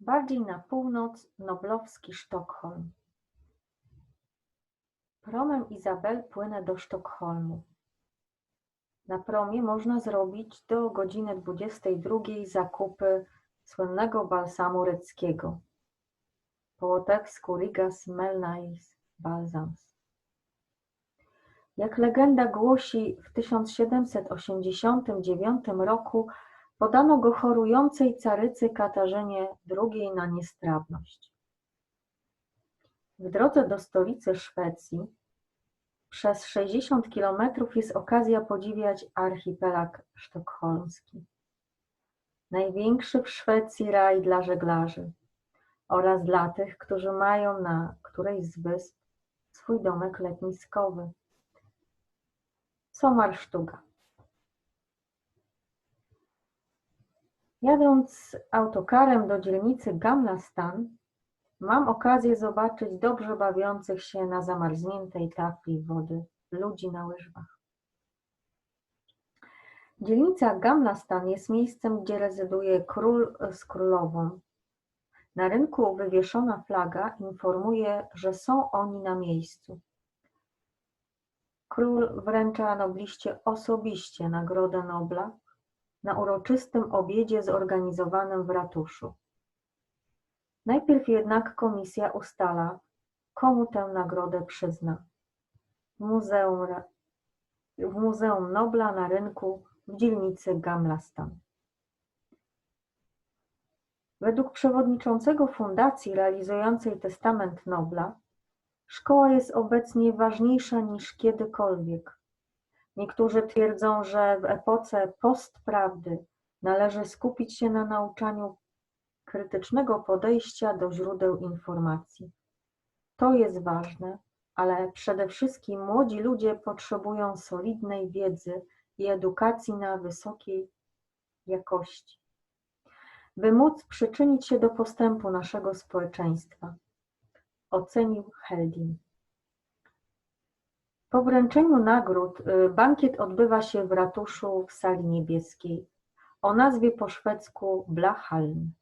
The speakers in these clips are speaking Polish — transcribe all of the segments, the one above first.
Bardziej na północ noblowski Sztokholm. Promem Izabel płynę do Sztokholmu. Na promie można zrobić do godziny 22 zakupy słynnego balsamu reckiego. Po łotewsku Rigas Melnais Balsams. Jak legenda głosi, w 1789 roku podano go chorującej carycy Katarzynie II na niestrawność. W drodze do stolicy Szwecji przez 60 kilometrów jest okazja podziwiać archipelag sztokholmski. Największy w Szwecji raj dla żeglarzy oraz dla tych, którzy mają na którejś z wysp swój domek letniskowy. Sommarstuga. Jadąc autokarem do dzielnicy Gamla Stan, mam okazję zobaczyć dobrze bawiących się na zamarzniętej tafli wody ludzi na łyżwach. Dzielnica Gamla Stan jest miejscem, gdzie rezyduje król z królową. Na rynku wywieszona flaga informuje, że są oni na miejscu. Król wręcza nobliście osobiście Nagrodę Nobla na uroczystym obiedzie zorganizowanym w ratuszu. Najpierw jednak komisja ustala, komu tę nagrodę przyzna. W Muzeum, w Muzeum Nobla na rynku w dzielnicy Gamlastan. Według przewodniczącego fundacji realizującej testament Nobla, szkoła jest obecnie ważniejsza niż kiedykolwiek. Niektórzy twierdzą, że w epoce postprawdy należy skupić się na nauczaniu krytycznego podejścia do źródeł informacji. To jest ważne, ale przede wszystkim młodzi ludzie potrzebują solidnej wiedzy i edukacji na wysokiej jakości, by móc przyczynić się do postępu naszego społeczeństwa, ocenił Heldin. Po wręczeniu nagród y, bankiet odbywa się w ratuszu w sali niebieskiej o nazwie po szwedzku Blahalm.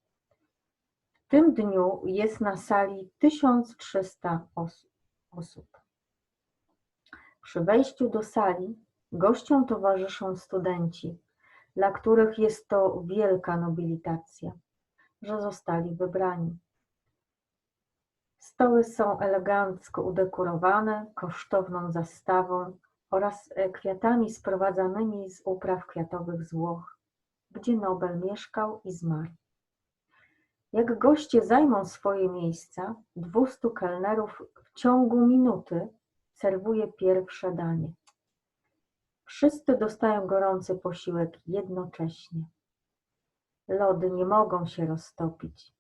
W tym dniu jest na sali 1300 osób. Przy wejściu do sali gościom towarzyszą studenci, dla których jest to wielka nobilitacja, że zostali wybrani. Stoły są elegancko udekorowane kosztowną zastawą oraz e, kwiatami sprowadzanymi z upraw kwiatowych z Włoch, gdzie Nobel mieszkał i zmarł. Jak goście zajmą swoje miejsca, dwustu kelnerów w ciągu minuty serwuje pierwsze danie. Wszyscy dostają gorący posiłek jednocześnie. Lody nie mogą się roztopić,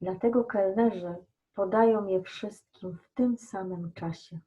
dlatego kelnerzy podają je wszystkim w tym samym czasie.